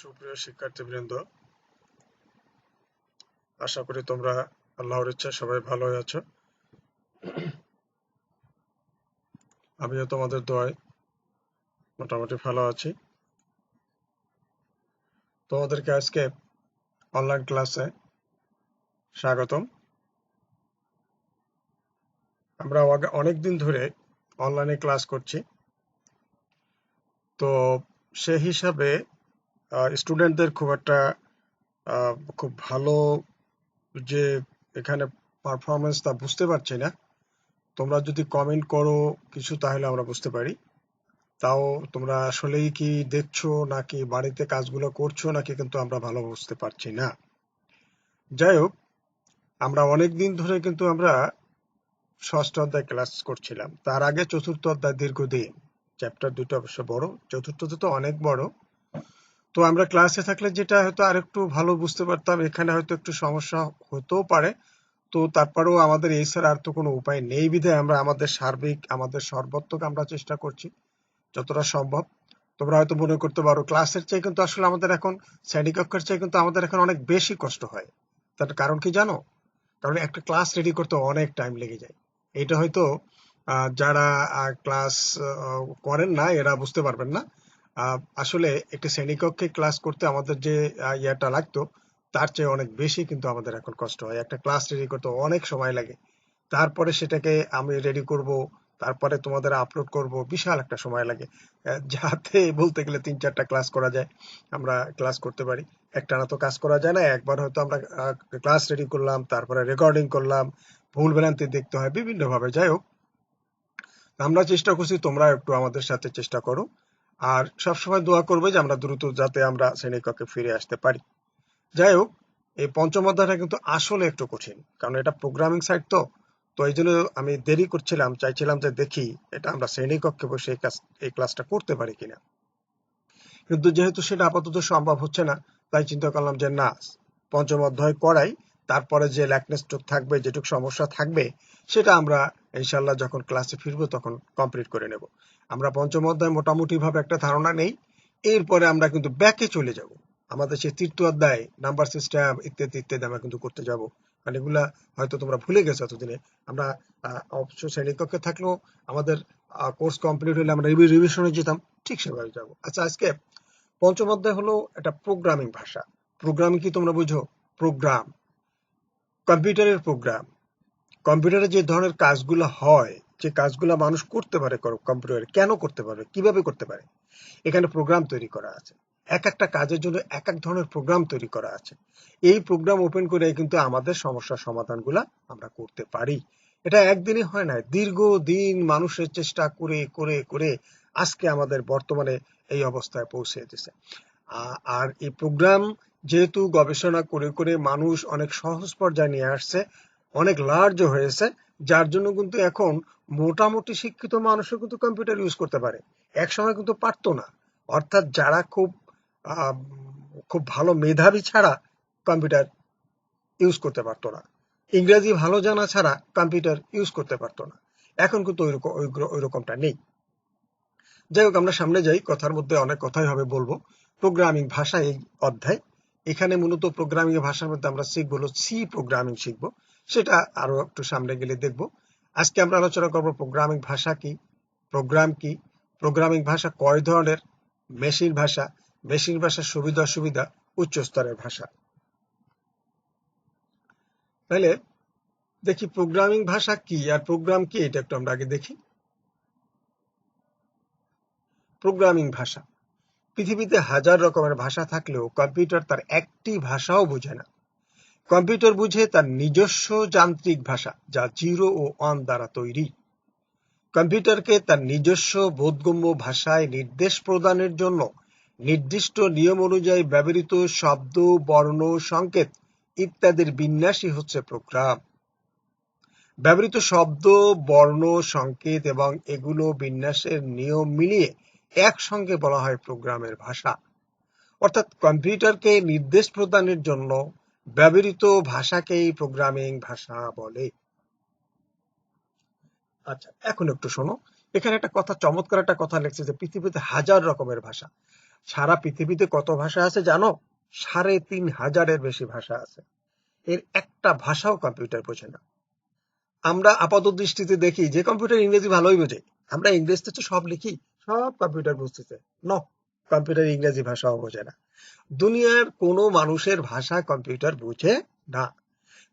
সুপ্রিয় শিক্ষার্থীবৃন্দ, আশা করি তোমরা আল্লাহর ইচ্ছা সবাই ভালোই আছো। আমিও তোমাদের দোয়ায় মোটামুটি ভালো আছি। তোমাদেরকে আজকে অনলাইন ক্লাসে স্বাগতম। আমরা অনেক দিন ধরে অনলাইনে ক্লাস করছি। তো সে হিসাবে স্টুডেন্টদের খুব একটা খুব ভালো যে এখানে পারফরমেন্স তা বুঝতে পারছি না। তোমরা যদি কমেন্ট করো কিছু তাহলে আমরা বুঝতে পারি। তাও তোমরা আসলেই কি দেখছ নাকি বাড়িতে কাজগুলো করছ নাকি কিন্তু আমরা ভালো বুঝতে পারছি না। যাই হোক, আমরা অনেক দিন ধরে কিন্তু আমরা ষষ্ঠ অধ্যায় ক্লাস করছিলাম। তার আগে চতুর্থ অধ্যায় দীর্ঘদিন। চ্যাপ্টার দুটো অবশ্য বড়, চতুর্থ তো অনেক বড়। তো আমরা ক্লাসে থাকলে যেটা হয়তো আর একটু ভালো বুঝতে পারতাম, এখানে হয়তো একটু সমস্যা হতেও পারে। তো তারপরেও আমাদের এই স্যার আর তো কোনো উপায় নেই বিধায় আমরা আমাদের সার্বিক, আমাদের সর্বোত্তক আমরা চেষ্টা করছি, যতটা সম্ভব। তোমরা হয়তো মনে করতে পারো ক্লাসের চেয়ে কিন্তু আসলে আমাদের এখন শ্রেণীকক্ষের চেয়ে কিন্তু আমাদের এখন অনেক বেশি কষ্ট হয়। তার কারণ কি জানো? কারণ একটা ক্লাস রেডি করতে অনেক টাইম লেগে যায়। এটা হয়তো যারা ক্লাস করেন না, এরা বুঝতে পারবেন না। আসলে একটি শ্রেণীকক্ষে ক্লাস করতে আমাদের যে ইয়াটা লাগতো, তার চেয়ে অনেক বেশি কিন্তু আমাদের এখন কষ্ট হয়। একটা ক্লাস রেডি করতে অনেক সময় লাগে। তারপরে সেটাকে আমি রেডি করব, তারপরে তোমাদের আপলোড করব, বিশাল একটা সময় লাগে। যাতে বলতে গেলে তিন চারটা ক্লাস করা যায়, আমরা ক্লাস করতে পারি। একটানা তো কাজ করা যায় না, একবার হয়তো আমরা ক্লাস রেডি করলাম, তারপরে রেকর্ডিং করলাম, ভুল ভ্রান্তি দেখতে হয়, বিভিন্নভাবে। যাই হোক, আমরা চেষ্টা করছি তোমরা একটু আমাদের সাথে চেষ্টা করো। আর সবসময় দোয়া করবে যে আমরা দ্রুত যাতে আমরা শ্রেণীকক্ষে ফিরে আসতে পারি। যাই হোক, এই পঞ্চম অধ্যায়টা কিন্তু আসলে একটু কঠিন, কারণ এটা প্রোগ্রামিং সাইট তো তো এই জন্য আমি দেরি করছিলাম, চাইছিলাম যে দেখি এটা আমরা শ্রেণীকক্ষে বসে এই ক্লাসটা করতে পারি কিনা। কিন্তু যেহেতু সেটা আপাতত সম্ভব হচ্ছে না, তাই চিন্তা করলাম যে না, পঞ্চম অধ্যায় করাই, তারপরে যে ল্যাকনেস থাকবে, যেটুকু সমস্যা থাকবে, সেটা আমরা ইনশাল্লাহ যখন ক্লাসে ফিরবো তখন কমপ্লিট করে নেব। আমরা পঞ্চম অধ্যায় মোটামুটি ভাবে একটা ধারণা নেই। এরপরে আমরা কিন্তু ব্যাকে চলে যাব। আমাদের সেই তৃতীয় অধ্যায় নাম্বার সিস্টেম ইত্যাদি ইত্যাদি আমরা কিন্তু করতে যাব। কারণ এগুলা হয়তো তোমরা ভুলে গেছো এতদিনে। আমরা অবশ্য শ্রেণীকক্ষে থাকলেও আমাদের কোর্স কমপ্লিট হলে আমরা রিভিশনে যেতাম, ঠিক সেভাবে যাব। আচ্ছা আজকে পঞ্চম অধ্যায় হলো একটা প্রোগ্রামিং ভাষা। প্রোগ্রামিং কি তোমরা বুঝো? প্রোগ্রাম কম্পিউটারের প্রোগ্রাম কম্পিউটারে যে ধরনের কাজগুলো হয়, যে কাজগুলো মানুষ করতে পারে কম্পিউটারে, কেন করতে পারবে কীভাবে করতে পারে, এখানে প্রোগ্রাম তৈরি করা আছে। এক একটা কাজের জন্য এক এক ধরনের প্রোগ্রাম তৈরি করা আছে। এই প্রোগ্রাম ওপেন করে কিন্তু আমাদের সমস্যার সমাধানগুলো আমরা করতে পারি। এটা একদিনই হয় না দীর্ঘ দিন মানুষের চেষ্টা করে করে করে আজকে আমাদের বর্তমানে এই অবস্থায় পৌঁছে দিছে আর এই প্রোগ্রাম যেহেতু গবেষণা করে করে মানুষ অনেক সহজ পর্যায়ে নিয়ে আসছে অনেক লার্জ হয়েছে, যার জন্য কিন্তু এখন মোটামুটি শিক্ষিত মানুষও কিন্তু কম্পিউটার ইউজ করতে পারে। এক সময় কিন্তু পারতো না। অর্থাৎ যারা খুব খুব ভালো মেধাবী ছাড়া কম্পিউটার ইউজ করতে পারতো না। ইংরেজি ভালো জানা ছাড়া কম্পিউটার ইউজ করতে পারতো না। এখন কিন্তু ওই রকমটা নেই। যাই হোক, আমরা সামনে যাই। কথার মধ্যে অনেক কথাই হবে বলব। প্রোগ্রামিং ভাষা এই অধ্যায়। এখানে মূলত প্রোগ্রামিং ভাষার মধ্যে আমরা শিখব সি প্রোগ্রামিং শিখব। সেটা আরও একটু সামনে গেলে দেখব। আজকে আমরা আলোচনা করব প্রোগ্রামিং ভাষা কি প্রোগ্রাম কি প্রোগ্রামিং ভাষা কয় ধরনের মেশিন ভাষা মেশিন ভাষার সুবিধা অসুবিধা, উচ্চ স্তরের ভাষা। তাহলে দেখি প্রোগ্রামিং ভাষা কি আর প্রোগ্রাম কি, এটা একটু আমরা আগে দেখি। প্রোগ্রামিং ভাষা, পৃথিবীতে হাজার রকমের ভাষা থাকলেও কম্পিউটার তার একটি ভাষাও বোঝে না। কম্পিউটার বুঝে তার নিজস্ব যান্ত্রিক ভাষা, যা জিরো ও অন দ্বারা তৈরি। কম্পিউটারকে তার নিজস্ব বোধগম্য ভাষায় নির্দেশ প্রদানের জন্য নির্দিষ্ট নিয়ম অনুযায়ী ব্যবহৃত শব্দ, বর্ণ, সংকেত ইত্যাদির বিন্যাসই হচ্ছে প্রোগ্রাম। ব্যবহৃত শব্দ, বর্ণ, সংকেত এবং এগুলো বিন্যাসের নিয়ম মিলিয়ে একসঙ্গে বলা হয় প্রোগ্রামের ভাষা। অর্থাৎ কম্পিউটারকে নির্দেশ প্রদানের জন্য ব্যবহৃত ভাষাকেই প্রোগ্রামিং ভাষা বলে। আচ্ছা এখন একটু শোনো। এখানে একটা কথা, চমৎকার একটা কথা লিখছে যে পৃথিবীতে হাজার রকমের ভাষা। সারা পৃথিবীতে কত ভাষা আছে জানো? সাড়ে তিন হাজারের বেশি ভাষা আছে। এর একটা ভাষাও কম্পিউটার বোঝে না। আমরা আপাত দৃষ্টিতে দেখি যে কম্পিউটার ইংরেজি ভালোই বোঝে। আমরা ইংরেজিতে তো সব লিখি, সব কম্পিউটার বুঝতেছে। ন কম্পিউটার ইংরেজি ভাষাও বোঝে না। দুনিয়ার কোনো মানুষের ভাষা কম্পিউটার বোঝে না।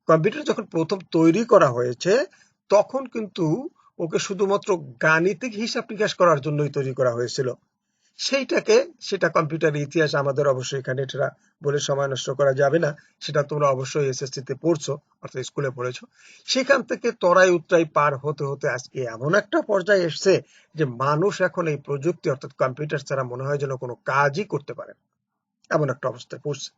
কম্পিউটার যখন প্রথম তৈরি করা হয়েছে, তখন কিন্তু ওকে শুধুমাত্র গাণিতিক হিসাব নিকাশ করার জন্যই তৈরি করা হয়েছিল। সেইটাকে, সেটা কম্পিউটার ইতিহাস আমাদের অবশ্যই এখানে এটা বলে সময় নষ্ট করা যাবে না। সেটা তোমরা অবশ্যই এসএসসি তে পড়ছো, অর্থাৎ স্কুলে পড়েছো। সেখান থেকে তরাই উত্তরাই পার হতে হতে আজকে এমন একটা পর্যায়ে এসছে যে মানুষ এখন এই প্রযুক্তি, অর্থাৎ কম্পিউটার ছাড়া মনে হয় যেন কোনো কাজই করতে পারে। এমন একটা অবস্থায় পড়ছে।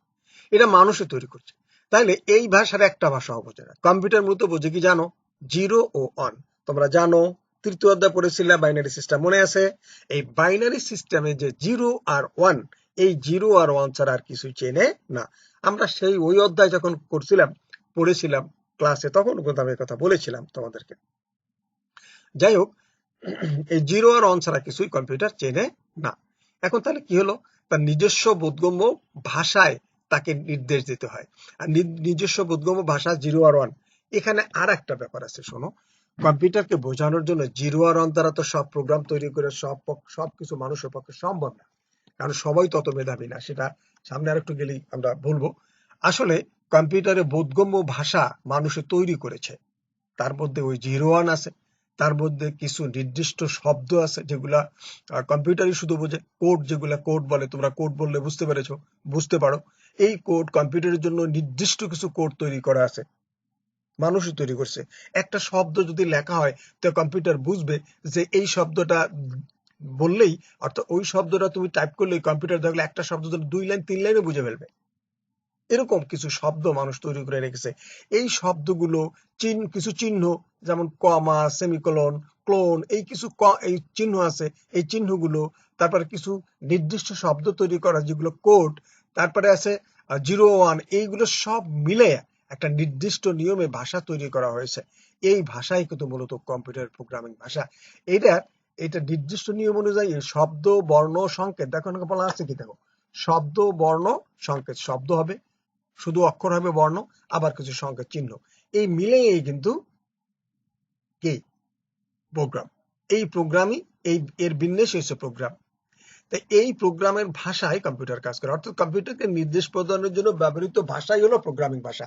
এটা মানুষে তৈরি করছে। তাইলে এই ভাষার একটা ভাষা বোঝে কম্পিউটার মূলত বোঝে কি জানো? জিরো ও অন। তোমরা জানো তৃতীয় অধ্যায় পড়েছিলাম বাইনারি সিস্টেম মনে আছে? এই বাইনারি সিস্টেমে যে জিরো আর ওয়ান এই জিরো আর ওয়ান ছাড়া আর কিছু চেনে না। আমরা সেই ওই অধ্যায় যখন করছিলাম, পড়েছিলাম ক্লাসে তখন কিন্তু আমি কথা বলেছিলাম তোমাদেরকে। যাই হোক, এই জিরো আর ওয়ান ছাড়া কিছুই কম্পিউটার চেনে না। এখন তাহলে কি হলো? তার নিজস্ব বোধগম্য ভাষায় তাকে নির্দেশ দিতে হয়। আর নিজস্ব বোধগম্য ভাষা জিরো আর ওয়ান এখানে আর একটা ব্যাপার আছে, শোনো। কম্পিউটারকে বোঝানোর জন্য জিরো আর ওয়ান দ্বারা তো সব প্রোগ্রাম তৈরি করে সব পক- সবকিছু মানুষের পক্ষে সম্ভব না। কারণ সবাই তত মেধাবী না, সেটা সামনে আর একটু গেলেই আমরা বলব। আসলে কম্পিউটারে বোধগম্য ভাষা মানুষে তৈরি করেছে। তার মধ্যে ওই জিরো ওয়ান আছে, তার মধ্যে কিছু নির্দিষ্ট শব্দ আছে যেগুলা কম্পিউটারই শুধু বোঝে। কোড যেগুলা কোড বলে, তোমরা কোড বললে বুঝতে পেরেছ, বুঝতে পারো। এই কোড কম্পিউটারের জন্য নির্দিষ্ট কিছু কোড তৈরি করা আছে। মানুষই তৈরি করছে। একটা শব্দ যদি লেখা হয়, তো কম্পিউটার বুঝবে যে এই শব্দটা বললেই, অর্থাৎ ওই শব্দটা তুমি টাইপ করলে কম্পিউটার দেখলে একটা শব্দ দুই লাইন, তিন লাইনে বুঝে ফেলবে। এরকম কিছু শব্দ মানুষ তৈরি করে রেখেছে। এই শব্দগুলো চিহ্ন, কিছু চিহ্ন, যেমন কমা সেমিকলন ক্লোন এই কিছু এই চিহ্ন আছে, এই চিহ্নগুলো, তারপরে কিছু নির্দিষ্ট শব্দ তৈরি করা, যেগুলো কোড তারপরে আছে জিরো ওয়ান এইগুলো সব মিলে একটা নির্দিষ্ট নিয়মে ভাষা তৈরি করা হয়েছে। এই ভাষাই কিন্তু মূলত কম্পিউটার প্রোগ্রামিং ভাষা। এটা এটা নির্দিষ্ট নিয়ম অনুযায়ী শব্দ, বর্ণ, সংকেত, দেখো এখানে বলা আছে কি দেখো? শব্দ, বর্ণ, সংকেত, শব্দ হবে। শুধু অক্ষর হবে বর্ণ, আবার কিছু সংকেত চিহ্ন। এই মিলেই কিন্তু কি? প্রোগ্রাম এই প্রোগ্রামই এই, এর বিন্যাস হয়েছে প্রোগ্রাম তাই এই প্রোগ্রামের ভাষায় কম্পিউটার কাজ করে। অর্থাৎ কম্পিউটারকে নির্দেশ প্রদানের জন্য ব্যবহৃত ভাষাই হলো প্রোগ্রামিং ভাষা।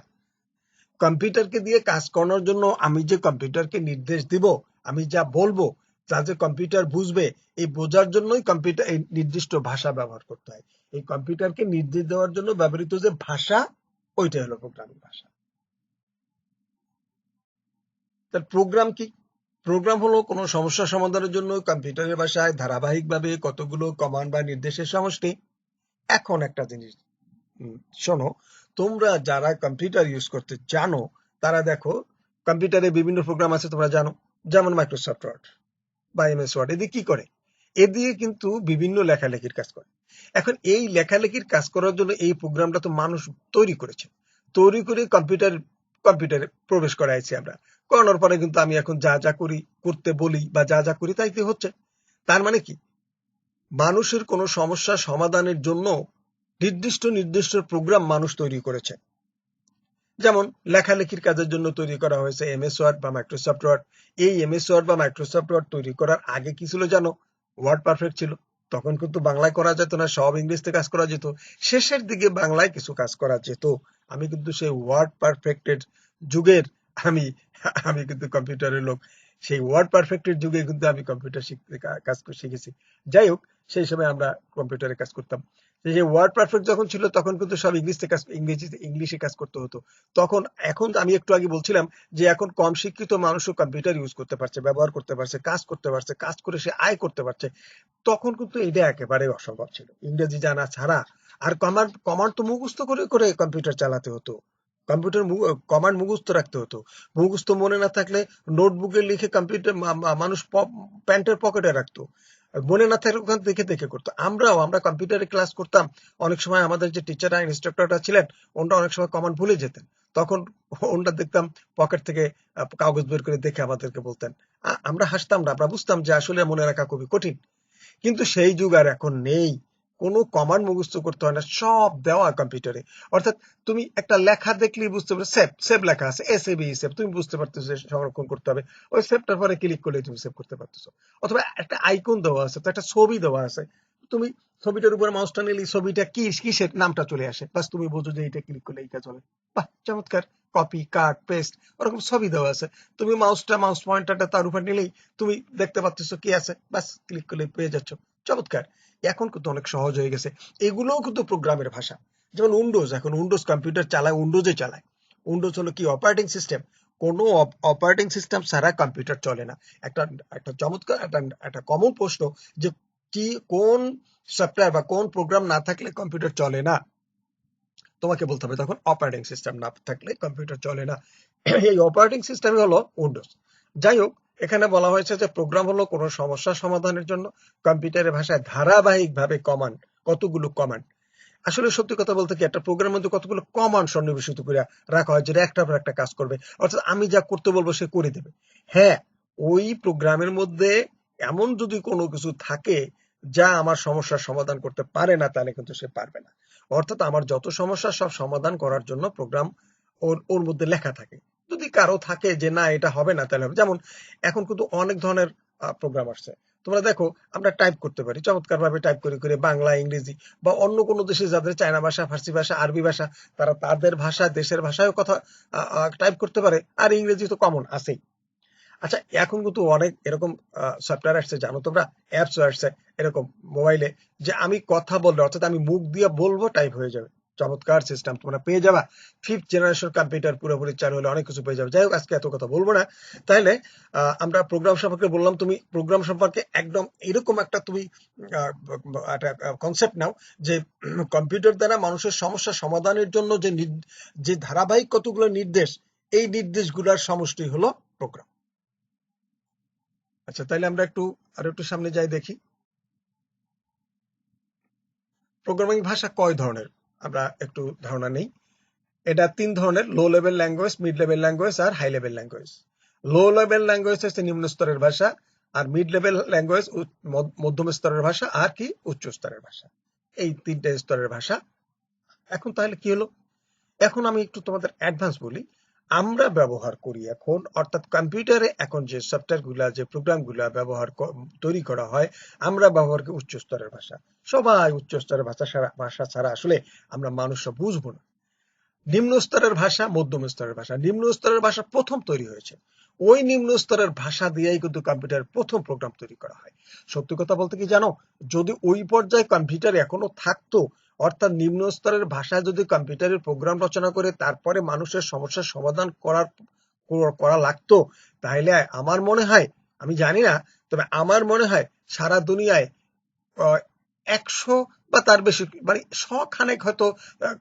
কম্পিউটারকে দিয়ে কাজ করানোর জন্য আমি যে কম্পিউটারকে নির্দেশ দিব, আমি যা বলব তা যে কম্পিউটার বুঝবে, এই বোঝার জন্যই কম্পিউটার, এই নির্দিষ্ট ভাষা ব্যবহার করতে হয়। এই কম্পিউটারকে নির্দেশ দেওয়ার জন্য ব্যবহৃত যে ভাষা, ওইটাই হলো প্রোগ্রামিং ভাষা। তার প্রোগ্রাম কি? প্রোগ্রাম হলো কোনো সমস্যা সমাধানের জন্য কম্পিউটারের ভাষায় ধারাবাহিকভাবে কতগুলো কমান্ড বা নির্দেশের সমষ্টি। এখন একটা জিনিস শোনো তোমরা যারা কম্পিউটার ইউজ করতে জানো, তারা দেখো কম্পিউটারে বিভিন্ন প্রোগ্রাম আছে, তোমরা জানো, যেমন মাইক্রোসফট ওয়ার্ড বা এমএস ওয়ার্ড এদিকে কি করে? এ দিয়ে কিন্তু বিভিন্ন লেখালেখির কাজ করে। এখন এই লেখালেখির কাজ করার জন্য এই প্রোগ্রামটা তো মানুষ তৈরি করেছে। তৈরি করে কম্পিউটার কম্পিউটারে প্রবেশ করাইছি আমরা। করানোর পরে কিন্তু আমি এখন যা যা করি, করতে বলি বা যা যা করি তাইতে হচ্ছে। তার মানে কি? মানুষের কোনো সমস্যা সমাধানের জন্য নির্দিষ্ট নির্দিষ্ট প্রোগ্রাম মানুষ তৈরি করেছে। যেমন লেখালেখির কাজের জন্য তৈরি করা হয়েছে এমএস ওয়ার্ড বা মাইক্রোসফট ওয়ার্ড এই এমএস ওয়ার্ড বা মাইক্রোসফট ওয়ার্ড তৈরি করার আগে কি ছিল জানো? ওয়ার্ড পারফেক্ট ছিল। তখন কিন্তু বাংলায় করা যেত না, সব ইংলিশতে কাজ করা যেত। শেষের দিকে বাংলায় কিছু কাজ করা যেত। আমি কিন্তু সেই ওয়ার্ড পারফেক্টের যুগের আমি আমি কিন্তু কম্পিউটারের লোক। সেই ওয়ার্ড পারফেক্টের যুগে কিন্তু আমি কম্পিউটার শিখতে কাজ শিখেছি। যাই হোক, সেই সময় আমরা কম্পিউটারে কাজ করতাম। যে ওয়ার্ড পারফেক্ট যখন ছিল, তখন কিন্তু সব ইংলিশে কাজ ইংরেজিতে ইংলিশে কাজ করতে হতো। তখন, এখন আমি একটু আগে বলছিলাম যে, এখন কম শিক্ষিত মানুষও কম্পিউটার ইউজ করতে পারছে, ব্যবহার করতে পারছে, কাজ করতে পারছে, কাজ করে সে আয় করতে পারছে। তখন কিন্তু এটা একেবারে অসম্ভব ছিল। ইংরেজি জানা ছাড়া আর কমান্ড কমান্ড তো মুখস্থ করে করে কম্পিউটার চালাতে হতো। কম্পিউটার কমান্ড মুখস্থ রাখতে হতো। মুখস্থ মনে না থাকলে নোটবুকে লিখে কম্পিউটার মানুষ প্যান্টের পকেটে রাখতো। মনে না থাকলে ওখান দেখে দেখে করতো। আমরাও, আমরা কম্পিউটারে ক্লাস করতাম, অনেক সময় আমাদের যে টিচাররা ইনস্ট্রাক্টররা ছিলেন, ওনরা অনেক সময় কমান্ড ভুলে যেতেন। তখন ওনটা দেখতাম পকেট থেকে কাগজ বের করে দেখে আমাদেরকে বলতেন। আমরা হাসতাম না, আমরা বুঝতাম যে আসলে মনে রাখা খুবই কঠিন। কিন্তু সেই যুগ আর এখন নেই। কোনো কমান্ড মুখস্থ করতে হয় না, সব দেওয়া কম্পিউটারে অর্থাৎ তুমি একটা লেখা দেখলেই বুঝতে পারো সেভ সেভ লেখা আছে এস এ বি সেভ তুমি বুঝতে পারতেছো সংরক্ষণ করতে হবে। ওই সেভটার পরে ক্লিক করলে তুমি সেভ করতে পারতেছো। অথবা একটা আইকন দেওয়া আছে, তো একটা ছবি দেওয়া আছে। তুমি ছবিটার উপর মাউসটা নিলে ছবিটা কি, কিসের নামটা চলে আসে। বাস তুমি বোঝো যে এটা ক্লিক করলে এইটা চলে বাহ, চমৎকার। কপি কাট পেস্ট ওরকম ছবি দেওয়া আছে। তুমি মাউসটা মাউস পয়েন্টারটা তার উপর নিলেই তুমি দেখতে পাচ্ছ কি আছে। বাস ক্লিক করলে পেয়ে যাচ্ছ। চমৎকার। এখন কিন্তু অনেক সহজ হয়ে গেছে। এগুলোও কিন্তু প্রোগ্রামের ভাষা। যেমন উইন্ডোজ, এখন উইন্ডোজ কম্পিউটার চালায় উইন্ডোজে চালায়। উইন্ডোজ হলো কি? Operating system. কোনো অপারেটিং সিস্টেম ছাড়া কম্পিউটার চলে না। একটা একটা চমৎকার, একটা একটা কমন প্রশ্ন যে কি, কোন সফটওয়্যার বা কোন প্রোগ্রাম না থাকলে কম্পিউটার চলে না? তোমাকে বলতে হবে তখন অপারেটিং সিস্টেম না থাকলে কম্পিউটার চলে না। এই অপারেটিং সিস্টেম হলো উইন্ডোজ। যাই হোক এখানে বলা হয়েছে যে প্রোগ্রাম হলো কোনো সমস্যা সমাধানের জন্য কম্পিউটারের ভাষায় ধারাবাহিকভাবে কমান্ড কতগুলো কমান্ড আসলে সত্যি কথা বলতে কি, একটা প্রোগ্রামের মধ্যে কতগুলো কমান্ড সন্নিবেশিত করে রাখা হয়, যেটা একটা পর একটা কাজ করবে। অর্থাৎ আমি যা করতে বলব সে করে দেবে। হ্যাঁ ওই প্রোগ্রামের মধ্যে এমন যদি কোনো কিছু থাকে যা আমার সমস্যার সমাধান করতে পারে না, তাহলে কিন্তু সে পারবে না। অর্থাৎ আমার যত সমস্যা সব সমাধান করার জন্য প্রোগ্রাম ওর ওর মধ্যে লেখা থাকে। যদি কারও থাকে যে না, এটা হবে না, তাহলে হবে। যেমন, এখন কিন্তু অনেক ধরনের প্রোগ্রাম আসছে। তোমরা দেখো, আমরা টাইপ করতে পারি। চমৎকার ভাবে টাইপ করে করে বাংলা, ইংরেজি বা অন্য কোনো দেশে যাদের চায়না ভাষা, ফার্সি ভাষা, আরবি ভাষা, তারা তাদের ভাষা, দেশের ভাষায় কথা টাইপ করতে পারে। আর ইংরেজি তো কমন আছেই। আচ্ছা এখন কিন্তু অনেক এরকম সফটওয়্যার আসছে, জানো তোমরা? অ্যাপস আসছে, এরকম মোবাইলে যে আমি কথা বললে, অর্থাৎ আমি মুখ দিয়ে বলব টাইপ হয়ে যাবে। চমৎকার সিস্টেম তোমরা পেয়ে যাবা। ফিফথ জেনারেশন কম্পিউটার পুরোপুরি চালু হলে অনেক কিছু পেয়ে যাবে। যাই হোক, আজকে এত কথা বলব না। তাহলে আমরা প্রোগ্রাম সম্পর্কে বললাম, তুমি প্রোগ্রাম সম্পর্কে একদম এরকম একটা তুমি একটা কনসেপ্ট নাও যে কম্পিউটার দ্বারা মানুষের সমস্যা সমাধানের জন্য যে যে ধারাবাহিক কতগুলো নির্দেশ, এই নির্দেশগুলোর সমষ্টি হলো প্রোগ্রাম আচ্ছা তাহলে আমরা একটু, আর একটু সামনে যাই দেখি। প্রোগ্রামিং ভাষা কয় ধরনের? আমরা একটু ধারণা নেই। এটা তিন ধরনের low level language mid level language আর high level language low level language হচ্ছে নিম্ন স্তরের ভাষা আর মিড লেভেল ল্যাঙ্গুয়েজ মধ্যম স্তরের ভাষা আর কি উচ্চ স্তরের ভাষা। এই তিনটে স্তরের ভাষা। এখন তাহলে কি হলো? এখন আমি একটু তোমাদের অ্যাডভান্স বলি। আমরা ব্যবহার করি এখন, অর্থাৎ কম্পিউটারে এখন যে সফটওয়্যারগুলা, যে প্রোগ্রামগুলা ব্যবহার তৈরি করা হয়, আমরা ব্যবহার করি উচ্চ স্তরের ভাষা। সবাই উচ্চ স্তরের ভাষা ছাড়া ভাষা ছাড়া আসলে আমরা মানুষরা বুঝব না। নিম্ন স্তরের ভাষা, মধ্যম স্তরের ভাষা। নিম্ন স্তরের ভাষা প্রথম তৈরি হয়েছে। ওই নিম্ন স্তরের ভাষা দিয়েই কিন্তু কম্পিউটার প্রথম প্রোগ্রাম তৈরি করা হয়। সত্যি কথা বলতে কি জানো? যদি ওই পর্যায়ে কম্পিউটার এখনও থাকতো অর্থাৎ নিম্ন স্তরের ভাষায় যদি কম্পিউটারের প্রোগ্রাম রচনা করে, তারপরে মানুষের সমস্যার সমাধান করার, করা লাগতো তাহলে আমার মনে হয়, আমি জানি না, তবে আমার মনে হয় সারা দুনিয়ায় একশো বা তার বেশি মানে শখানেক হয়তো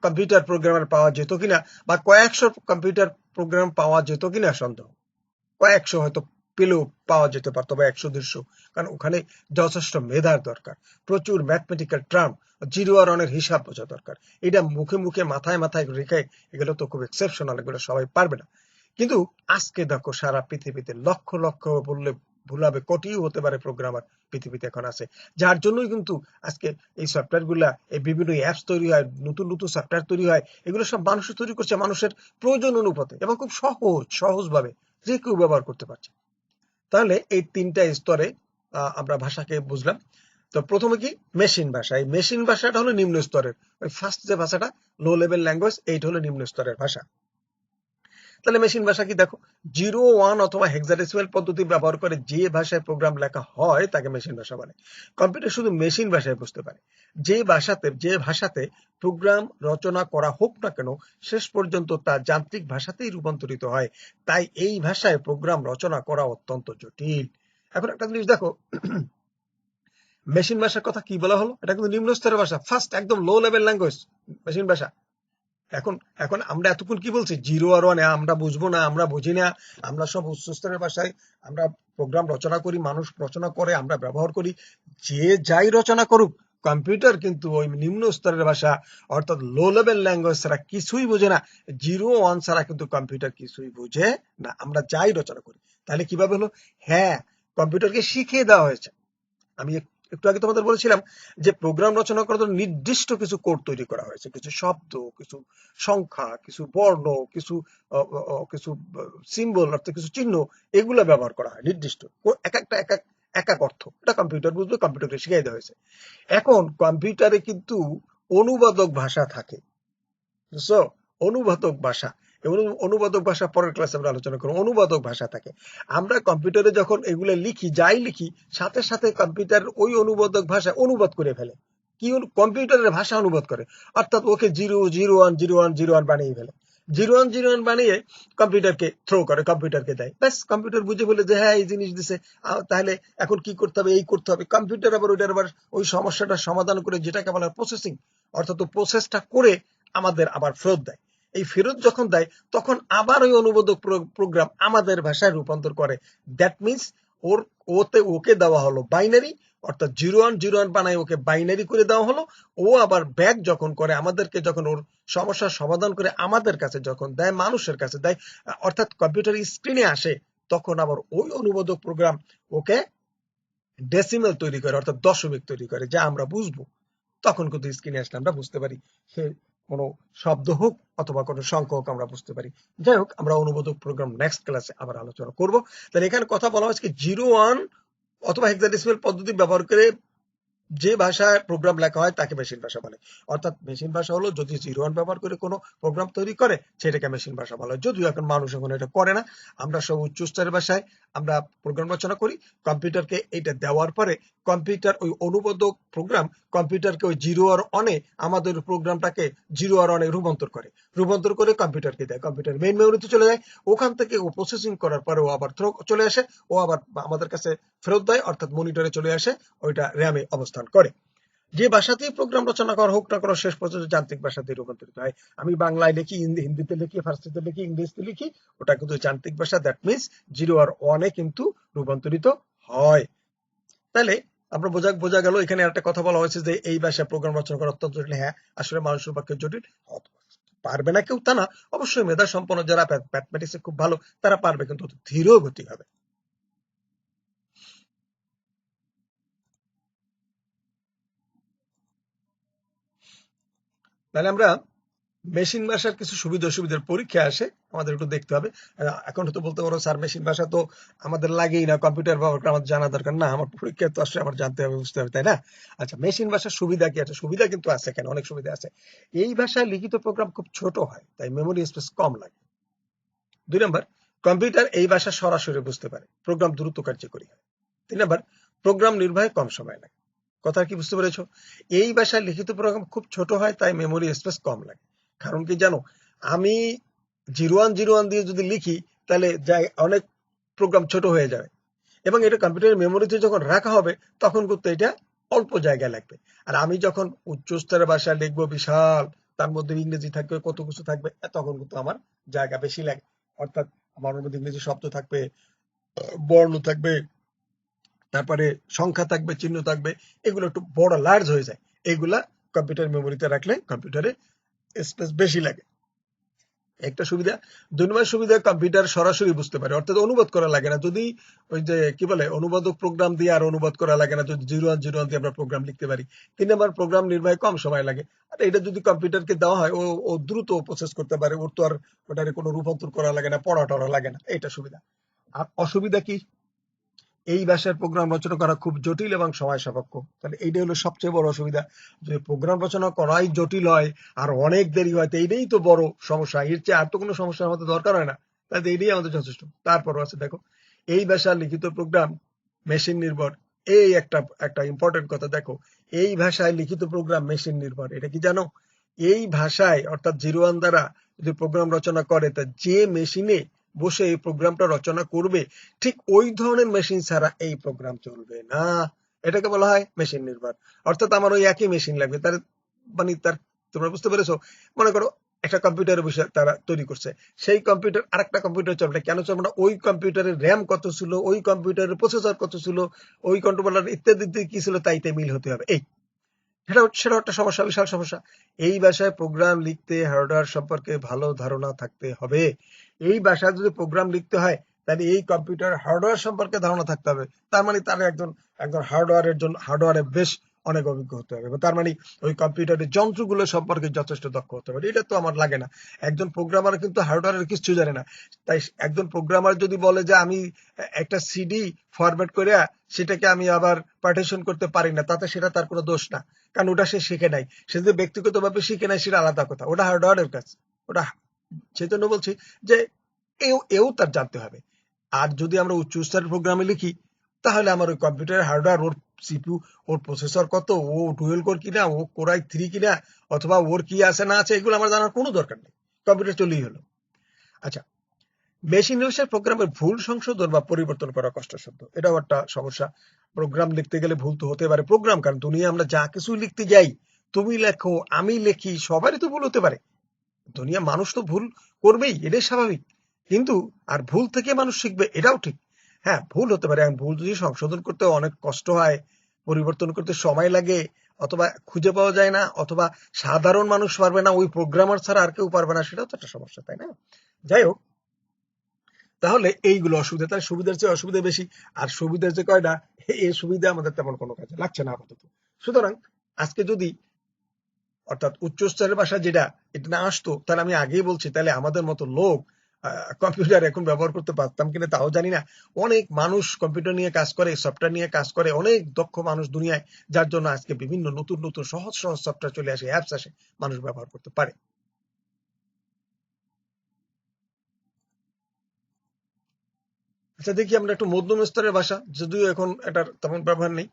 কম্পিউটার প্রোগ্রামার পাওয়া যেত কিনা, বা কয়েকশো কম্পিউটার প্রোগ্রাম পাওয়া যেত কিনা সন্দেহ। কয়েকশো হয়তো পেলেও পাওয়া যেতে পারতো বা একশো, দেড়শো। কারণ ওখানে যথেষ্ট মেধার দরকার। প্রচুর ম্যাথমেটিক্যাল ট্রাম জিরো আর অনের হিসাব বোঝা দরকার। এটা মুখে মুখে, মাথায় মাথায় রেখে এগুলো তো খুব এক্সেপশনাল এগুলো সবাই পারবে না। কিন্তু আজকে দেখো সারা পৃথিবীতে লক্ষ লক্ষ বললে ভুলাবে, কোটিও হতে পারে প্রোগ্রামার পৃথিবীতে এখন আছে। যার জন্যই কিন্তু আজকে এই সফটওয়্যারগুলা, এই বিভিন্ন অ্যাপস তৈরি হয়, নতুন নতুন সফটওয়্যার তৈরি হয়, এগুলো সব মানুষের তৈরি করছে, মানুষের প্রয়োজন অনুপাতে এবং খুব সহজ সহজ ভাবে যে কেউ ব্যবহার করতে পারছে। তাহলে এই তিনটা স্তরে আমরা ভাষাকে বুঝলাম। তো প্রথমে কি? মেশিন ভাষা। এই মেশিন ভাষাটা হলো নিম্ন স্তরের। ফার্স্ট যে ভাষাটা লো লেভেল ল্যাঙ্গুয়েজ এইটা হলো নিম্ন স্তরের ভাষা। তাহলে মেশিন ভাষা কি? দেখো জিরো ওয়ান অথবা হেক্সাডেসিমাল পদ্ধতি ব্যবহার করে যে ভাষায় প্রোগ্রাম লেখা হয়, তাকে মেশিন ভাষা বলে। কম্পিউটার শুধু মেশিন ভাষায় বুঝতে পারে। যে ভাষাতে যে ভাষাতে প্রোগ্রাম রচনা করা হোক না কেন, শেষ পর্যন্ত তা যান্ত্রিক ভাষাতেই রূপান্তরিত হয়। তাই এই ভাষায় প্রোগ্রাম রচনা করা অত্যন্ত জটিল। এখন একটা জিনিস দেখো মেশিন ভাষার কথা কি বলা হলো? এটা কিন্তু নিম্ন স্তরের ভাষা ফার্স্ট একদম লো লেভেল ল্যাঙ্গুয়েজ মেশিন ভাষা। এখন এখন আমরা এতক্ষণ কি বলছি? জিরো আর ওয়ান আমরা বুঝব না, আমরা বুঝি না। আমরা সব উচ্চ স্তরের ভাষায় আমরা প্রোগ্রাম রচনা করি, মানুষ রচনা করে, আমরা ব্যবহার করি। যে যাই রচনা করুক কম্পিউটার কিন্তু ওই নিম্ন স্তরের ভাষা, অর্থাৎ লো লেভেল ল্যাঙ্গুয়েজ ছাড়া কিছুই বোঝে না। জিরো ওয়ান ছাড়া কিন্তু কম্পিউটার কিছুই বোঝে না। আমরা যাই রচনা করি, তাহলে কীভাবে হলো? হ্যাঁ কম্পিউটারকে শিখিয়ে দেওয়া হয়েছে। আমি একটু আগে তোমাদের বলেছিলাম যে প্রোগ্রাম রচনা করার জন্য নির্দিষ্ট কিছু কোড তৈরি করা হয়েছে। কিছু শব্দ, কিছু সংখ্যা, কিছু বর্ণ, কিছু কিছু সিম্বল অর্থাৎ কিছু চিহ্ন এগুলো ব্যবহার করা হয়, নির্দিষ্ট। এক একটা, এক এক এক এক অর্থ। এটা কম্পিউটার বুঝবে কম্পিউটারকে শিখিয়ে দেওয়া হয়েছে। এখন কম্পিউটারে কিন্তু অনুবাদক ভাষা থাকে। বুঝছ? অনুবাদক ভাষা। এবং অনুবাদক ভাষা পরের ক্লাসে আমরা আলোচনা করব। অনুবাদক ভাষা থাকে। আমরা কম্পিউটারে যখন এগুলো লিখি, যাই লিখি, সাথে সাথে কম্পিউটার ওই অনুবাদক ভাষা অনুবাদ করে ফেলে। কি কম্পিউটারের ভাষা অনুবাদ করে। অর্থাৎ ওকে zero zero one zero one zero one বানিয়ে ফেলে। জিরো ওয়ান জিরো ওয়ান বানিয়ে কম্পিউটারকে থ্রো করে কম্পিউটারকে দেয়। ব্যাস কম্পিউটার বুঝে বলে যে হ্যাঁ এই জিনিস দিছে। তাহলে এখন কি করতে হবে, এই করতে হবে। কম্পিউটার আবার ওইটার আবার ওই সমস্যাটা সমাধান করে, যেটাকে বলা প্রসেসিং অর্থাৎ প্রসেসটা করে আমাদের আবার ফেরত দেয়। এই ফেরত যখন দেয়, তখন আবার ওই অনুবাদক প্রোগ্রাম আমাদের ভাষায় রূপান্তর করে। দ্যাট মিন্স ওর, ওতে ওকে দেওয়া হলো বাইনারি অর্থাৎ জিরো ওয়ান জিরো ওয়ান বানায় ওকে বাইনারি করে দেওয়া হলো। ও আবার ব্যাক যখন করে, আমাদেরকে যখন ওর সমস্যার সমাধান করে আমাদের কাছে যখন দেয়, মানুষের কাছে দেয়, অর্থাৎ কম্পিউটার স্ক্রিনে আসে, তখন আবার ওই অনুবাদক প্রোগ্রাম ওকে ডেসিমেল তৈরি করে, অর্থাৎ দশমিক তৈরি করে, যা আমরা বুঝব। তখন কিন্তু স্ক্রিনে আসলে আমরা বুঝতে পারি। কোনো শব্দ হোক অথবা কোনো সংখ্যা হোক, আমরা বুঝতে পারি। যাই হোক, আমরা অনুবোধক প্রোগ্রাম নেক্সট ক্লাসে আবার আলোচনা করব। তাহলে এখানে কথা বলা হয়েছে জিরো ওয়ান অথবা হেক্সাডেসিমাল পদ্ধতি ব্যবহার করে যে ভাষায় প্রোগ্রাম লেখা হয়, তাকে মেশিন ভাষা বলে। অর্থাৎ মেশিন ভাষা হলো যদি জিরো ওয়ান ব্যবহার করে কোনো প্রোগ্রাম তৈরি করে, সেটাকে মেশিন ভাষা বলা হয়। যদিও এখন মানুষ এখন এটা করে না, আমরা সব উচ্চ স্তরের ভাষায় আমরা প্রোগ্রাম রচনা করি। কম্পিউটারকে এটা দেওয়ার পরে কম্পিউটার ওই অনুবাদক প্রোগ্রাম কম্পিউটারকে ওই জিরো আর অনে আমাদের প্রোগ্রামটাকে জিরো আর অনে রূপান্তর করে। রূপান্তর করে কম্পিউটারকে দেয়। কম্পিউটার মেইন মেমোরিতে চলে যায়। ওখান থেকে ও প্রসেসিং করার পরে ও আবার থ্রো চলে আসে। ও আবার আমাদের কাছে ফেরত দেয়, অর্থাৎ মনিটরে চলে আসে। ওইটা র্যামে অবস্থান করে। যে ভাষাতেই প্রোগ্রাম রচনা করা হোক না কোনো, শেষ পর্যন্ত যান্ত্রিক ভাষাতে রূপান্তরিত হয়। আমি বাংলায় লিখি হিন্দিতে লিখি, ফার্সিতে লিখি, ইংরেজিতে লিখি ওটা কিন্তু যান্ত্রিক ভাষা দ্যাট মিনস জিরো আর ওয়ানে কিন্তু রূপান্তরিত হয়। তাহলে আমরা বোঝা বোঝা গেল, এখানে একটা কথা বলা হয়েছে যে এই ভাষায় প্রোগ্রাম রচনা করা অত্যন্ত জটিল। হ্যাঁ আসলে মানুষের পক্ষে জটিল। পারবে না কেউ? তা না। অবশ্যই মেধা সম্পন্ন যারা ম্যাথমেটিক্সে খুব ভালো, তারা পারবে, কিন্তু ধীর গতি হবে তাহলে আমরা মেশিন ভাষার কিছু সুবিধা অসুবিধার পরীক্ষা আসে, আমাদের একটু দেখতে হবে। এখন হয়তো বলতে পারো, স্যার মেশিন ভাষা তো আমাদের লাগেই না কম্পিউটার ব্যবহার করে আমাদের জানা দরকার না, আমার পরীক্ষা তো আসলে আমার জানতে হবে, বুঝতে হবে, তাই না? আচ্ছা মেশিন ভাষার সুবিধা কি আছে? সুবিধা কিন্তু আছে এখানে, অনেক সুবিধা আছে। এই ভাষায় লিখিত প্রোগ্রাম খুব ছোট হয়, তাই মেমোরি স্পেস কম লাগে। দুই নম্বর কম্পিউটার এই ভাষা সরাসরি বুঝতে পারে প্রোগ্রাম দ্রুত কার্যকরী হয়। তিন নম্বর প্রোগ্রাম নির্বাহে কম সময় লাগে। কথা কি বুঝতে পেরেছ? এই ভাষায় লিখিত প্রোগ্রাম খুব ছোট হয়, তাই মেমোরি স্পেস কম লাগে। কারণ কি জানো, আমি জিরো ওয়ান জিরো ওয়ান দিয়ে যদি লিখি, তাহলে জায়- অনেক প্রোগ্রাম ছোট হয়ে যাবে। এবং এটা কম্পিউটারের মেমোরিতে যখন রাখা হবে, তখন কিন্তু এটা অল্প জায়গায় লাগবে। আর আমি যখন উচ্চ স্তরের ভাষায় লিখব বিশাল, তার মধ্যে ইংরেজি থাকবে, কত কিছু থাকবে তখন কিন্তু আমার জায়গা বেশি লাগে। অর্থাৎ আমার মধ্যে ইংরেজি শব্দ থাকবে বর্ণ থাকবে তারপরে সংখ্যা থাকবে, চিহ্ন থাকবে, এগুলো একটু বড় লার্জ হয়ে যায়। এগুলা কম্পিউটার মেমোরিতে রাখলে কম্পিউটারে স্পেস বেশি লাগে। একটা সুবিধা দুই নম্বর সুবিধা কম্পিউটার সরাসরি বুঝতে পারে, অর্থাৎ অনুবাদ করা লাগে না। যদি ওই যে, কি বলে, অনুবাদক প্রোগ্রাম দিয়ে আর অনুবাদ করা লাগে না, যদি জিরো ওয়ান জিরো ওয়ান দিয়ে আমরা প্রোগ্রাম লিখতে পারি। তিন নম্বর প্রোগ্রাম নির্বাহে কম সময় লাগে। আর এটা যদি কম্পিউটারকে দেওয়া হয়, ও ও দ্রুত প্রসেস করতে পারে, ওর তো আর ওটারে কোনো রূপান্তর করা লাগে না পড়া টড়া লাগে না এটা সুবিধা। আর অসুবিধা কি? এই ভাষার প্রোগ্রাম রচনা করা খুব জটিল এবং সময় সাপেক্ষ তাহলে এইটা হলো সবচেয়ে বড় অসুবিধা। যে প্রোগ্রাম রচনা করাই জটিল হয়, আর অনেক দেরি হয়, তো এইটাই তো বড় সমস্যা। এর চেয়ে আর তো কোনো সমস্যা আমাদের দরকার হয় না। তাই এইটাই আমাদের যথেষ্ট। তারপরও আছে, দেখো, এই ভাষার লিখিত প্রোগ্রাম মেশিন নির্ভর। এই একটা একটা ইম্পর্টেন্ট কথা, দেখো, এই ভাষায় লিখিত প্রোগ্রাম মেশিন নির্ভর। এটা কি জানো? এই ভাষায়, অর্থাৎ জিরো ওয়ান দ্বারা যদি প্রোগ্রাম রচনা করে, তা যে মেশিনে বসে এই প্রোগ্রামটা রচনা করবে, ঠিক ওই ধরনের মেশিন ছাড়া এই প্রোগ্রাম চলবে না। এটাকে বলা হয় মেশিন নির্ভর অর্থাৎ আমার ওই একই মেশিন লাগবে। তার মানে তার, তোমরা বুঝতে পেরেছ? মনে করো একটা কম্পিউটারের বিষয় তারা তৈরি করছে। সেই কম্পিউটার আরেকটা কম্পিউটার চলবে। কেন চলবে না? ওই কম্পিউটারের র্যাম কত ছিল? ওই কম্পিউটারের প্রসেসর কত ছিল? ওই কন্ট্রোলার ইত্যাদি ইত্যাদি কি ছিল? তাইতে মিল হতে হবে। এই, সেটা সেটা একটা সমস্যা, বিশাল সমস্যা। এই ভাষায় প্রোগ্রাম লিখতে হার্ডওয়্যার সম্পর্কে ভালো ধারণা থাকতে হবে। এই ভাষায় যদি প্রোগ্রাম লিখতে হয়, তাহলে এই কম্পিউটার হার্ডওয়্যার সম্পর্কে ধারণা থাকতে হবে। তার মানে তার একজন একজন হার্ডওয়্যারের জন্য হার্ডওয়্যারে বেশ অনেক অভিজ্ঞ হতে হবে। তার মানে ওই কম্পিউটারের যন্ত্রগুলো সম্পর্কে যথেষ্ট দক্ষ হতে হবে। এটা তো আমার লাগে না। একজন প্রোগ্রামার কিন্তু হার্ডওয়্যারের কিছু জানে না। তাই একজন প্রোগ্রামার যদি বলে যে, আমি একটা সিডি ফরম্যাট করে সেটাকে আমি আবার পার্টিশন করতে পারি না, তাতে সেটা তার কোনো দোষ না। কারণ ওটা সে শিখে নাই। সে যদি ব্যক্তিগতভাবে শিখে নাই, সেটা আলাদা কথা। ওটা হার্ডওয়্যারের কাজ। ওটা সেই জন্য বলছি যে এও এও তার জানতে হবে। আর যদি আমরা উচ্চ স্তরের প্রোগ্রামে লিখি, তাহলে আমার ওই কম্পিউটারের হার্ডওয়্যার ওর সিপিউ ওর প্রসেসর কত, ও ডুয়েল কোর কিনা, ও কোরাই থ্রি কিনা, অথবা ওর কি আছে না আছে, এগুলো আমার জানার কোনো দরকার নেই। কম্পিউটার চলেই হলো। আচ্ছা মেশিন ভাষার প্রোগ্রামের ভুল সংশোধন বা পরিবর্তন করা কষ্টসাধ্য। এটাও একটা সমস্যা। প্রোগ্রাম লিখতে গেলে ভুল তো হতে পারে। প্রোগ্রাম কারণ দুনিয়া আমরা যা কিছু লিখতে যাই, তুমি লেখো, আমি লিখি, সবারই তো ভুল হতে পারে। দুনিয়া মানুষ তো ভুল করবেই, এটাই স্বাভাবিক। কিন্তু, আর ভুল থেকে মানুষ শিখবে, এটাও ঠিক। হ্যাঁ ভুল হতে পারে। ভুল যদি সংশোধন করতে অনেক কষ্ট হয়, পরিবর্তন করতে সময় লাগে, অথবা খুঁজে পাওয়া যায় না, অথবা সাধারণ মানুষ পারবে না, ওই প্রোগ্রামার ছাড়া আর কেউ পারবে না, সেটাও তো একটা সমস্যা, তাই না? যাই হোক, তাহলে এইগুলো অসুবিধা তার সুবিধার চেয়ে অসুবিধা বেশি, আর সুবিধার যে কয়টা? এই সুবিধা আমাদের তেমন কোনো কাজে লাগছে না আপাতত। সুতরাং, আজকে যদি অর্থাৎ উচ্চস্তরের ভাষা যেটা, এটা না আসতো, তাহলে আমি আগেই বলছি, তাহলে আমাদের মতো লোক কম্পিউটার এখন ব্যবহার করতে পারতাম কিনা তাও জানি না। অনেক মানুষ কম্পিউটার নিয়ে কাজ করে সফটওয়্যার নিয়ে কাজ করে, অনেক দক্ষ মানুষ দুনিয়ায়, যার জন্য আজকে বিভিন্ন নতুন নতুন, সহজ সহজ সফটওয়্যার চলে আসে অ্যাপস আসে, মানুষ ব্যবহার করতে পারে। আচ্ছা দেখি আমরা একটু মধ্যম স্তরের ভাষা, যদিও এখন এটার তেমন ব্যবহার নেই।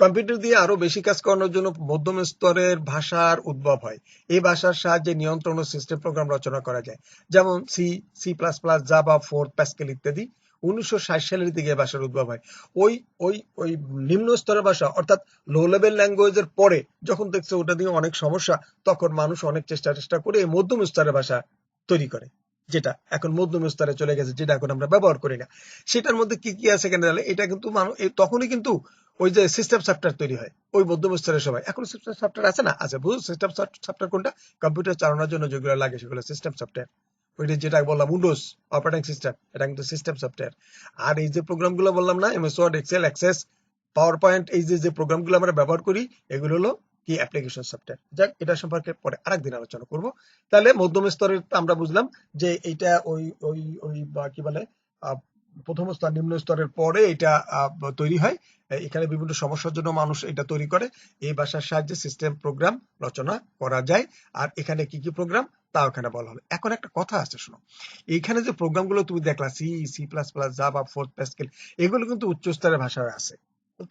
কম্পিউটার দিয়ে আরও বেশি কাজ করানোর জন্য মধ্যম স্তরের ভাষার উদ্ভব হয়। এই ভাষার সাহায্যে নিয়ন্ত্রণ ও সিস্টেম প্রোগ্রাম রচনা করা যায়। যেমন C C plus plus Java four Pascal ইত্যাদি। উনিশশো ষাট সালের দিকে ভাষার উদ্ভব হয়। ওই ওই ওই নিম্ন স্তরের ভাষা, অর্থাৎ লো লেভেল ল্যাঙ্গুয়েজের পরে যখন দেখছে ওটা অনেক সমস্যা, তখন মানুষ অনেক চেষ্টা চেষ্টা করে মধ্যম স্তরের ভাষা তৈরি করে, যেটা এখন মধ্যম স্তরে চলে গেছে, যেটা এখন আমরা ব্যবহার করি না। সেটার মধ্যে কি কি আছে কেন এটা কিন্তু মানুষ তখনই কিন্তু ওই যে সিস্টেম সফটওয়্যার তৈরি হয়। ওই মধ্যম স্তরের সময়। এখন সিস্টেম সফটওয়্যার আছে না? আছে। বুঝো সিস্টেম সফটওয়্যার কোনটা? কম্পিউটার চালানোর জন্য যেগুলো লাগে সেগুলো সিস্টেম সফটওয়্যার ওইটা যেটা বললাম উইন্ডোজ অপারেটিং সিস্টেম এটা কিন্তু সিস্টেম সফটওয়্যার আর এই যে প্রোগ্রামগুলো বললাম না MS Word Excel Access PowerPoint এই যে যে প্রোগ্রামগুলো আমরা ব্যবহার করি, এগুলো হলো কি অ্যাপ্লিকেশন সফটওয়্যার যাক, এটা সম্পর্কে পরে আরেকদিন আলোচনা করব। তাহলে মধ্যম স্তরের আমরা বুঝলাম যে এইটা ওই ওই ওই কি বলে প্রথম স্তর নিম্ন স্তরের পরে এটা তৈরি হয়। এখানে বিভিন্ন সমস্যার জন্য মানুষ এটা তৈরি করে। এই ভাষার সাহায্যে সিস্টেম প্রোগ্রাম রচনা করা যায়। আর এখানে কি কি প্রোগ্রাম তা ওখানে বলা হলো এখন একটা কথা আছে, শোনো। এইখানে যে প্রোগ্রামগুলো তুমি দেখলা C C plus plus Java Fortran Pascal এগুলো কিন্তু উচ্চ স্তরের ভাষায় আছে।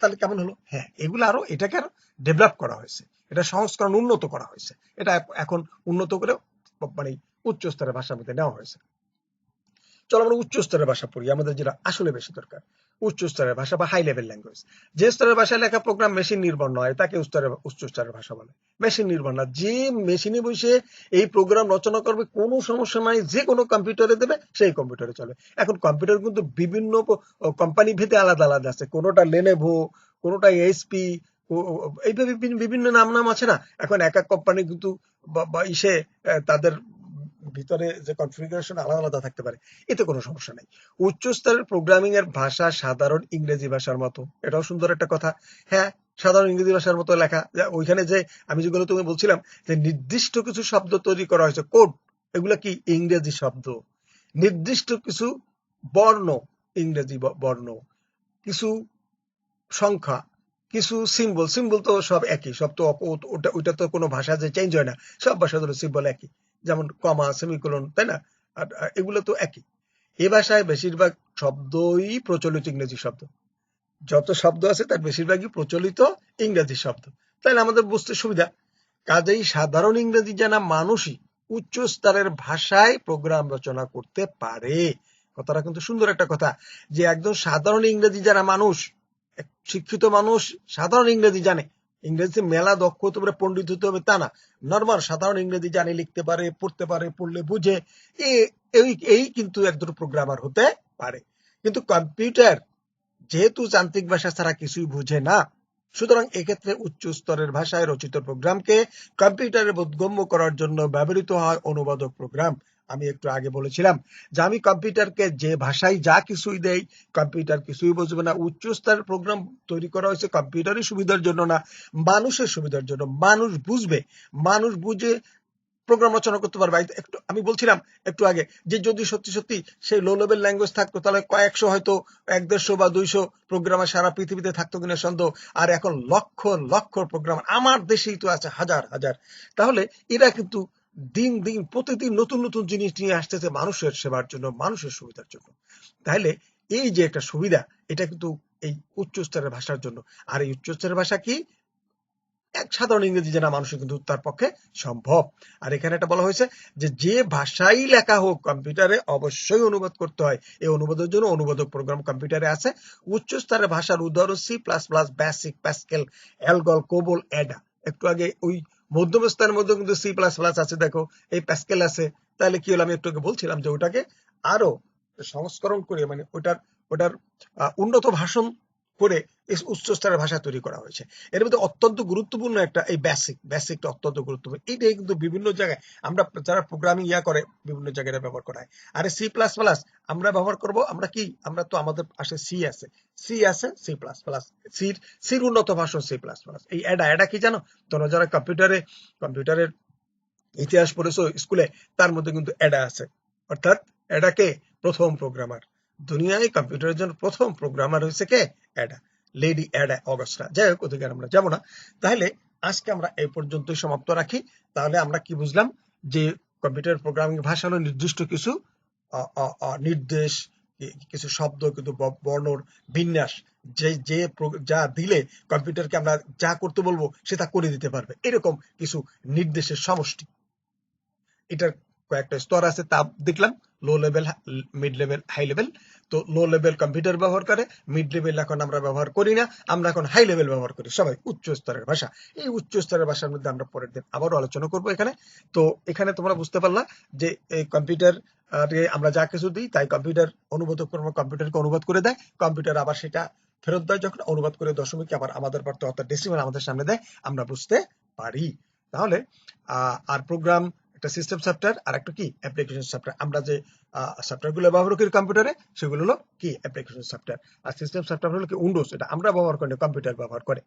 তাহলে কেমন হলো? হ্যাঁ এগুলো আরও এটাকে আরও ডেভেলপ করা হয়েছে। এটা সংস্করণ উন্নত করা হয়েছে। এটা এখন উন্নত করে মানে উচ্চ স্তরের ভাষার মধ্যে নেওয়া হয়েছে। চলো আমরা উচ্চ স্তরের ভাষা পড়ি, আমাদের যেটা আসলে বেশি দরকার, উচ্চ স্তরের ভাষা বা হাই লেভেল ল্যাঙ্গুয়েজ যে স্তরের ভাষায় লেখা প্রোগ্রাম মেশিন নির্ভর নয়, তাকে উচ্চ স্তরের ভাষা বলে। মেশিন নির্ভর না, যে মেশিনে বসে এই প্রোগ্রাম রচনা করবে, কোনো সমস্যা নাই, যে কোনো কম্পিউটারে দেবে, সেই কম্পিউটারে চলে। এখন কম্পিউটার কিন্তু বিভিন্ন কোম্পানি ভেদে আলাদা আলাদা আছে, কোনোটা লেনেভো কোনোটা এসপি এইভাবে বিভিন্ন নাম নাম আছে না? এখন এক এক কোম্পানি কিন্তু ইসে তাদের ভিতরে যে কনফিগারেশন আলাদা আলাদা থাকতে পারে, এতে কোনো সমস্যা নেই। উচ্চ স্তরের প্রোগ্রামিং এর ভাষা সাধারণ ইংরেজি ভাষার মতো। এটাও সুন্দর একটা কথা। হ্যাঁ সাধারণ ইংরেজি ভাষার মতো লেখা। ওইখানে যে আমি যেগুলো তুমি বলছিলাম, যে নির্দিষ্ট কিছু শব্দ তৈরি করা হয়েছে, কোড, এগুলা কি ইংরেজি শব্দ? নির্দিষ্ট কিছু বর্ণ, ইংরেজি বর্ণ। কিছু সংখ্যা, কিছু সিম্বল সিম্বল তো সব একই, সব তো ওটা, ওইটা তো কোনো ভাষা যে চেঞ্জ হয় না, সব ভাষা ধরো সিম্বল একই। যেমন কমা সেমিকোলন তাই না? আর এগুলো তো একই। এ ভাষায় বেশিরভাগ শব্দই প্রচলিত ইংরেজি শব্দ। যত শব্দ আছে, তার বেশিরভাগই প্রচলিত ইংরেজি শব্দ। তাহলে আমাদের বুঝতে সুবিধা। কাজেই সাধারণ ইংরেজি জানা মানুষই উচ্চ স্তরের ভাষায় প্রোগ্রাম রচনা করতে পারে। কথাটা কিন্তু সুন্দর একটা কথা যে একজন সাধারণ ইংরেজি যারা মানুষ শিক্ষিত মানুষ সাধারণ ইংরেজি জানে। ইংরেজি মেলা দক্ষ তোমরা পণ্ডিত হতে হবে তা না। নর্মাল সাধারণ ইংরেজি জানি লিখতে পারে, পড়তে পারে, পড়লে বুঝে এই কিন্তু একজন প্রোগ্রামার হতে পারে। কিন্তু কম্পিউটার যেহেতু যান্ত্রিক ভাষা ছাড়া কিছুই বুঝে না সুতরাং এক্ষেত্রে উচ্চ স্তরের ভাষায় রচিত প্রোগ্রামকে কম্পিউটারে বোধগম্য করার জন্য ব্যবহৃত হয় অনুবাদক প্রোগ্রাম। আমি একটু আগে বলেছিলাম যে আমি কম্পিউটারকে যে ভাষায় যা কিছুই দেই, কম্পিউটার কিছুই বুঝবে না। উচ্চ স্তরের প্রোগ্রাম তৈরি করা হয়েছে কম্পিউটারের সুবিধার জন্য না, মানুষের সুবিধার জন্য। মানুষ বুঝবে। মানুষ বুঝে প্রোগ্রাম রচনা করতে পারবে। একটু আমি বলছিলাম একটু আগে যে যদি সত্যি সত্যি সেই লো লেভেল ল্যাঙ্গুয়েজ থাকতো, তাহলে কয়েকশো হয়তো এক দেড়শো বা দুইশো প্রোগ্রামার সারা পৃথিবীতে থাকতো কিনা সন্দেহ। আর এখন লক্ষ লক্ষ প্রোগ্রাম আমার দেশেই তো আছে হাজার হাজার। তাহলে এরা কিন্তু দিন দিন, প্রতিদিন নতুন নতুন জিনিস নিয়ে আসতেছে মানুষের সেবার জন্য, মানুষের সুবিধার জন্য। তাহলে এই যে একটা সুবিধা, এটা কিন্তু এই উচ্চ স্তরের ভাষার জন্য। আর এই উচ্চ স্তরের ভাষা কি? সাধারণ ইংরেজি জানা মানুষের কিন্তু তার পক্ষে সম্ভব। আর এখানে এটা বলা হয়েছে যে যে ভাষাই লেখা হোক, কম্পিউটারে অবশ্যই অনুবাদ করতে হয়। এই অনুবাদের জন্য অনুবাদক প্রোগ্রাম কম্পিউটারে আছে। উচ্চ স্তরের ভাষার উদাহরণ C plus plus BASIC Pascal ALGOL COBOL Ada একটু আগে ওই মধ্যম স্তরের মধ্যে কিন্তু সি প্লাস প্লাস আছে, দেখো। এই প্যাসকেল আছে। তাহলে কি হলো? আমি একটু বলছিলাম যে ওটাকে আরও সংস্করণ করে মানে ওটার ওটার উন্নত ভাষণ করে এই উচ্চ স্তরের ভাষা তৈরি করা হয়েছে। এর মধ্যে অত্যন্ত গুরুত্বপূর্ণ একটা এই বেসিক বেসিকটা অত্যন্ত গুরুত্বপূর্ণ। এইটাই কিন্তু বিভিন্ন জায়গায় আমরা যারা প্রোগ্রামিং ইয়া করে বিভিন্ন জায়গায় ব্যবহার করা হয় আর সি প্লাস প্লাস আমরা ব্যবহার করব, আমরা কি? আমরা তো আমাদের পাশে সি আছে। সি আছে সি প্লাস প্লাস সির সির উন্নত ভাষণ সি প্লাস প্লাস এই অ্যাডা অ্যাডা কি জানো? তোমরা যারা কম্পিউটারে, কম্পিউটারের ইতিহাস পড়েছো স্কুলে, তার মধ্যে কিন্তু অ্যাডা আছে। অর্থাৎ অ্যাডাকে প্রথম প্রোগ্রামার দুনিয়ায় কম্পিউটারের জন্য প্রথম প্রোগ্রামার হয়েছে কে? অ্যাডা লেডি অ্যাডা অগস্টা যাই হোক ওদিকে আমরা যাব না। তাহলে আজকে আমরা এই পর্যন্তই সমাপ্ত রাখি। তাহলে আমরা কি বুঝলাম? যে কম্পিউটার প্রোগ্রামিং ভাষা হলো নির্দিষ্ট কিছু নির্দেশ কিছু শব্দ, কিন্তু বর্ণর বিন্যাস, যে যে যা দিলে কম্পিউটারকে আমরা যা করতে বলব, সে তা করে দিতে পারবে। এরকম কিছু নির্দেশের সমষ্টি। এটার কয়েকটা স্তর আছে, তা দেখলাম। Low level mid level high level তো লো লেভেল কম্পিউটার ব্যবহার করে মিড লেভেল এখন আমরা ব্যবহার করি না, আমরা এখন হাই লেভেল ব্যবহার করি। সবাই উচ্চ স্তরের ভাষা। এই উচ্চ স্তরের ভাষার মধ্যে আমরা পরের দিন আবারও আলোচনা করব এখানে। তো এখানে তোমরা বুঝতে পারলা যে এই কম্পিউটার আমরা যা কিছু দিই, তাই কম্পিউটার অনুবাদক কম্পিউটারকে অনুবাদ করে দেয়। কম্পিউটার আবার সেটা ফেরত দেয় যখন অনুবাদ করে দশমিক আবার আমাদের পারতে অর্থাৎ ডেসিমাল আমাদের সামনে দেয়। আমরা বুঝতে পারি। তাহলে আর প্রোগ্রাম একটা সিস্টেম সফটওয়্যার আর একটা কি অ্যাপ্লিকেশন সফটওয়্যার আমরা যে সফটওয়্যারগুলো ব্যবহার করি কম্পিউটারে সেগুলো হলো কি অ্যাপ্লিকেশন সফটওয়্যার আর সিস্টেম সফটওয়্যার হলো কি উইন্ডোজ এটা আমরা ব্যবহার করি কম্পিউটার ব্যবহার করে।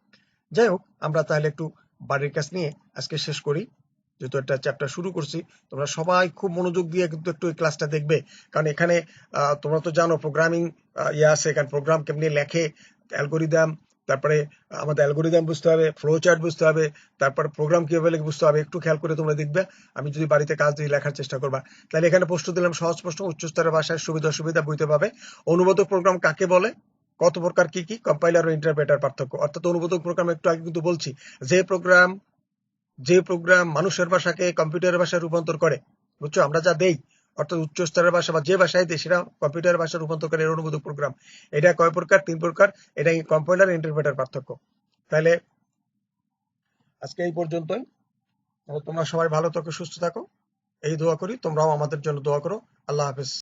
যাই হোক, আমরা তাহলে একটু বাড়ির কাজ নিয়ে আজকে শেষ করি। যেহেতু একটা চ্যাপ্টার শুরু করছি, তোমরা সবাই খুব মনোযোগ দিয়ে কিন্তু একটু এই ক্লাসটা দেখবে। কারণ এখানে তোমরা তো জানো প্রোগ্রামিং ইয়ে আছে, এখানে প্রোগ্রাম কেমনি লেখে অ্যালগোরিদম তারপরে আমাদের অ্যালগোরিদম বুঝতে হবে ফ্লো চার্ট বুঝতে হবে, তারপরে প্রোগ্রাম কীভাবে লিখে বুঝতে হবে, একটু খেয়াল করে তোমরা দেখবে। আমি যদি বাড়িতে কাজ দিয়ে লেখার চেষ্টা করবা। তাহলে এখানে প্রশ্ন দিলাম, সহজ প্রশ্ন উচ্চস্তরের ভাষায় সুবিধা অসুবিধা বুঝতে পাবে অনুবাদক প্রোগ্রাম কাকে বলে? কত প্রকার কি কি? কম্পাইলার ও ইন্টারপ্রেটার পার্থক্য। অর্থাৎ অনুবাদক প্রোগ্রাম একটু আগে কিন্তু বলছি, যে প্রোগ্রাম যে প্রোগ্রাম মানুষের ভাষাকে কম্পিউটারের ভাষায় রূপান্তর করে, বুঝছ? আমরা যা দেই অর্থাৎ উচ্চ স্তরের ভাষা বা যে ভাষায় সেটা কম্পিউটার ভাষা রূপান্তরকারী অনুবোধক প্রোগ্রাম এটা কয় প্রকার? তিন প্রকার। এটা কম্পিউটার ইন্টারপ্রেটার পার্থক্য? তাহলে আজকে এই পর্যন্তই। তোমরা সবাই ভালো থাকো, সুস্থ থাকো। এই দোয়া করি, তোমরাও আমাদের জন্য দোয়া করো। আল্লাহ হাফেজ।